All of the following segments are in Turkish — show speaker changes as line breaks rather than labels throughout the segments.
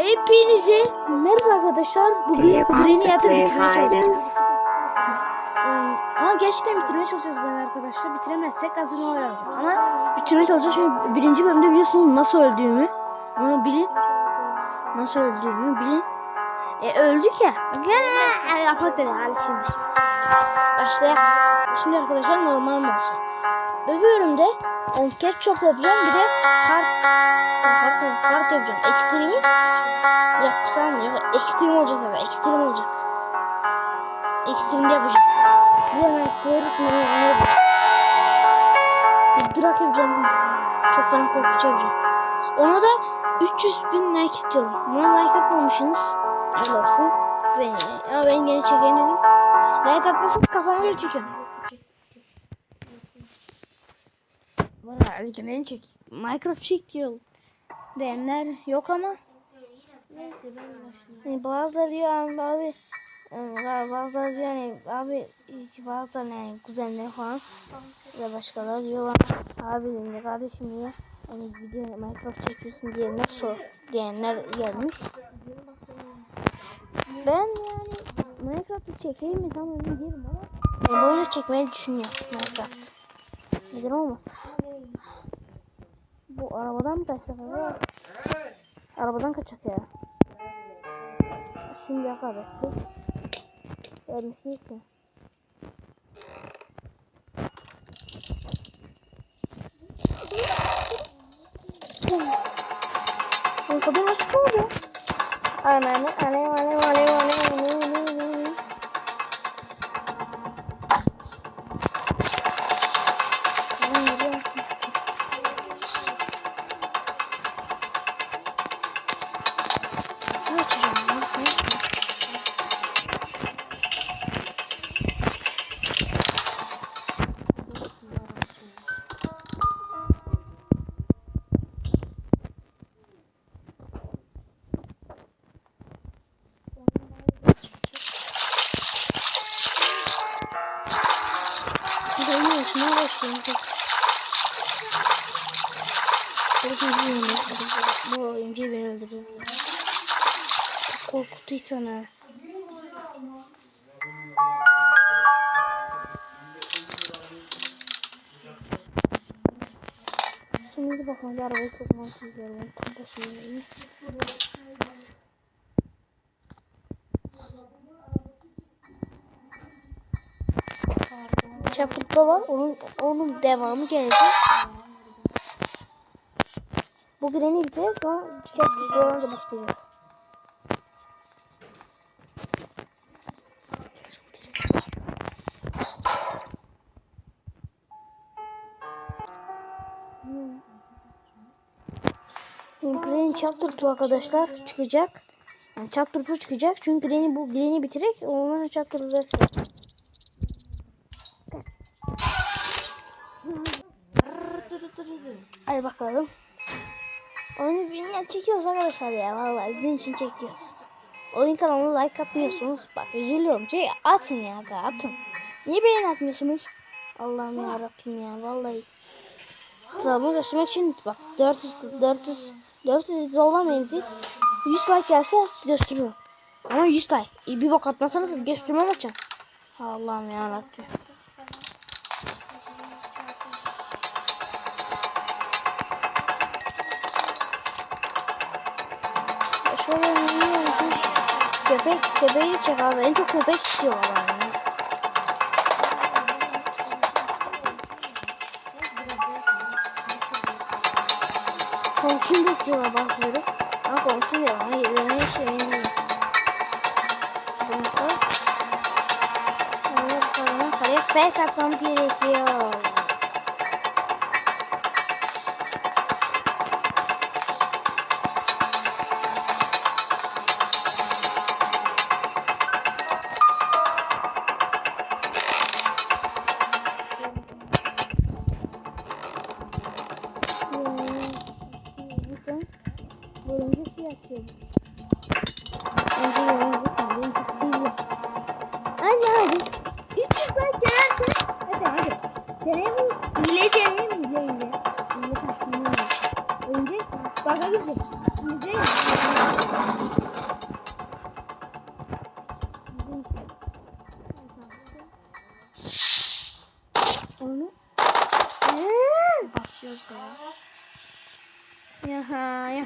Hepinize merhaba arkadaşlar. Bugün Granny
and
çalışacağız. Ee, Ama gerçekten bitirmeye çalışacağız ben arkadaşlar. Bitiremezsek aslında oynayacağız. Ama bitirmeye çalışacağız çünkü birinci bölümde biliyorsunuz nasıl öldüğümü. Onu bilin. Nasıl öldüğümü bilin. E öldük ya. Gel yapak dedi hadi şimdi. Başlayalım. Şimdi arkadaşlar normal olsa. Dövüyorum de yani ketçap yapacağım bir de kart kart, kart yapacağım. Ekstremi yapsam? Yok, ekstrem olacak abi. Ekstrem olacak. Ekstremde yapacağım. Bir hemen ne yapacağım? Bir drag yapacağım. Çok fena korkutucu yapacağım. Ona da 300 bin like istiyorum. Buna like atmamışsınız. Allah olsun. Ben, ama ben gene çekeyim. Like atmasak kafama göre çekiyorum. Valla gene çek. Minecraft çek diyor. Diyenler yok ama. Yani bazıları diyor abi, abi yani bazıları diyor yani abi bazıları yani kuzenleri falan ve başkaları diyorlar abi diyor kardeşim niye hani video Minecraft çekiyorsun diye nasıl diyenler gelmiş. Ben yani Minecraft'ı çekeyim mi tam emin değilim ama ben oyunu çekmeyi düşünüyorum Minecraft. Neden olmaz? Bu arabadan mı kaçsak abi? Arabadan kaçak ya. Şimdi yakaladık. Vermişsiniz ki. Oğlum kapıyı nasıl çıkıyor? Ananı alev alev başlıyorum. Bu oyuncuyu beni öldürdü. Çok korkuttuysan ha. Şimdi bakalım bir arabayı sokmak istiyorum. Tam başındayım. Chapter'da var. Onun, onun devamı gelecek. Bu Granny bitecek. Sonra Chapter'da da başlayacağız. Granny Chapter 2 arkadaşlar çıkacak. Yani Chapter 2 çıkacak. Çünkü Granny bu Granny bitirek ondan sonra Chapter 2 bakalım. Oyunu bilmeyen çekiyoruz arkadaşlar ya. Vallahi sizin için çekiyoruz. Oyun kanalına like atmıyorsunuz. Bak üzülüyorum. Şey atın ya atın. Niye beğeni atmıyorsunuz? Allah'ım ya Rabbim ya vallahi. Trabzon'u göstermek için bak 400 400 400 zorlamayayım diye 100 like gelse gösteriyorum. Ama 100 like. İyi bir bak atmasanız göstermem açacağım. Allah'ım ya Rabbim. Yiyor musunuz? Köpek, köpeği çek abi. En çok köpek istiyorlar yani. Da istiyorlar bazıları. Ama komşun diyor. Hani yemeğe şey değil. Bunu koy. Evet, koyalım. Kaleye fake atmam gerekiyor. Lütfen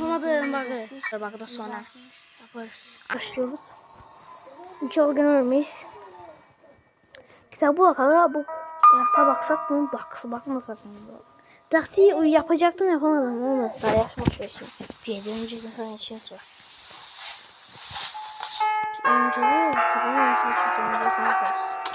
Anladım bakı. Bakı da sonra yaparız. Başlıyoruz. İnşallah gene ölmeyiz. Kitabı bakalım. Bu yakta baksak mı? Bak, bakmasak mı? Taktiği yapacaktım yapamadım. Olmadı. Daha yaşmak versin. Bir önce gün sonra için sor. Önce de kitabın yaşmak için sonra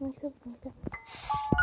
sana yaparız. Neyse, neyse.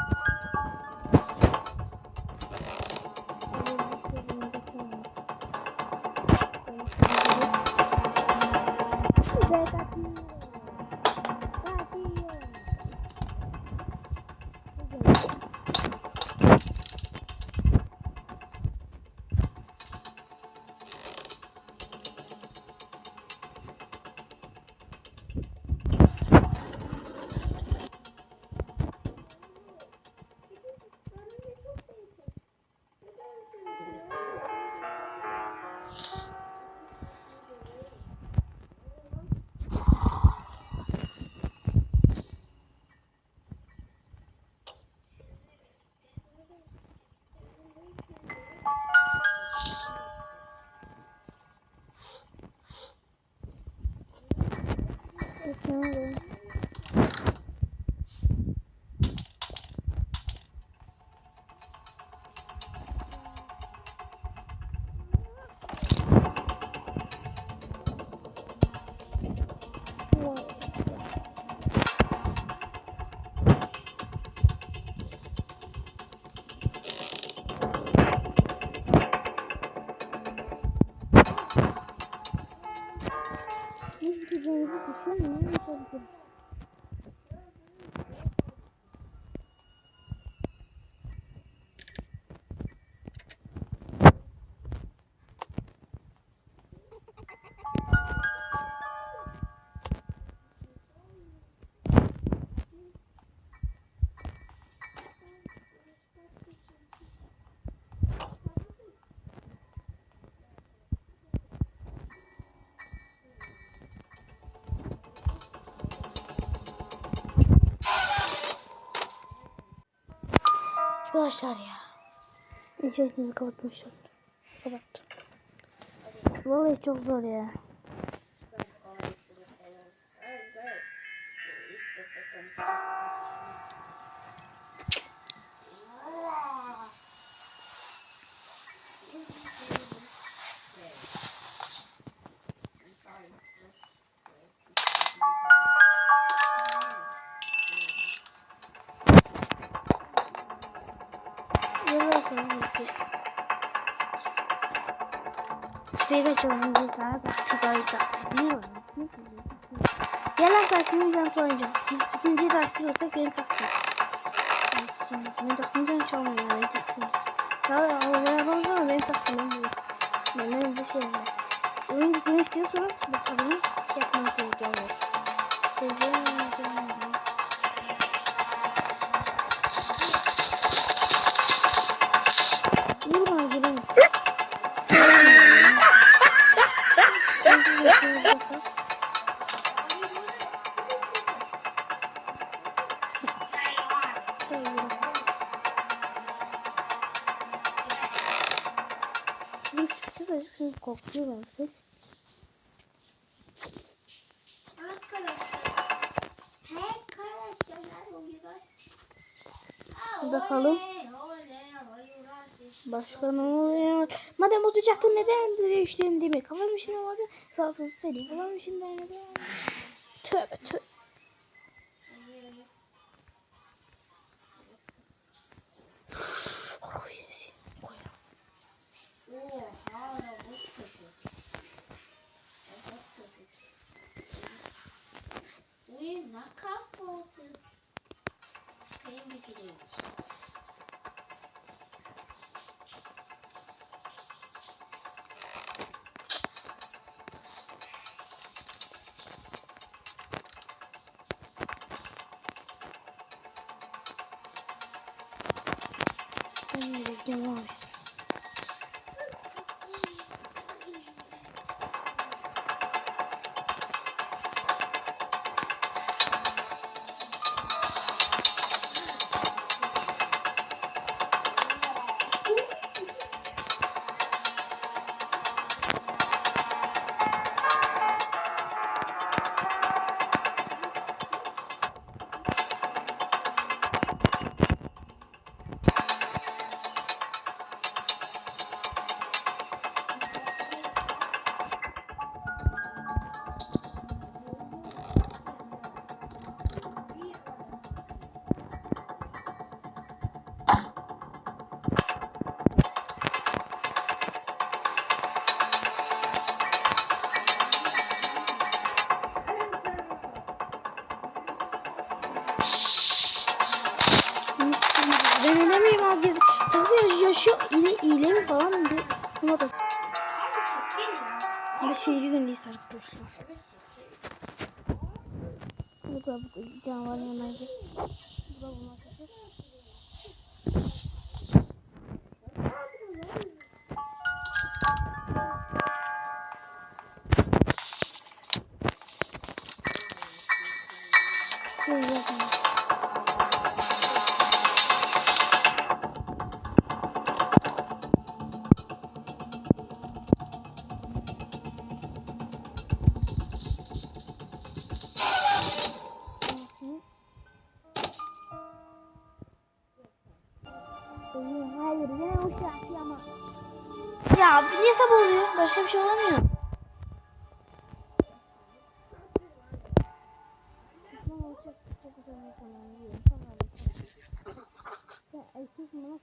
Arkadaşlar ya. İnternetimi kapatmışım. Kapattım. Vallahi çok zor ya. Şuraya kaçalım. Bir tane taktik ayı taktik. Ne var? Yalan taktiğimi ben koyacağım. Siz ikinci taktik olsak benim taktiğim. Ben sıçrayım. Benim taktiğim canım çalmıyor. Benim taktiğim. Tabii ama ben yapamaz ama benim taktiğim bu. Ben önce şey yapayım. Oyun bitini istiyorsanız bakalım şey yapmak gerekiyor. Gözlerim benim ses. Bakalım. Başka ne oluyor? Madem bozacaktın neden değiştirdin demek. Kafam işine vardı. Sağsız seni. Kafam işinden neden? Tövbe tövbe. Ben de devam. Ben önemliyim abi. Taksi yaşıyor. İle, ile mi falan mı? Buna da. Beşinci gündeyiz arkadaşlar. Bu da bu canavar yanaydı. Bu da bunlar çocuk.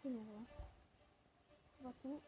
Var? Bakın.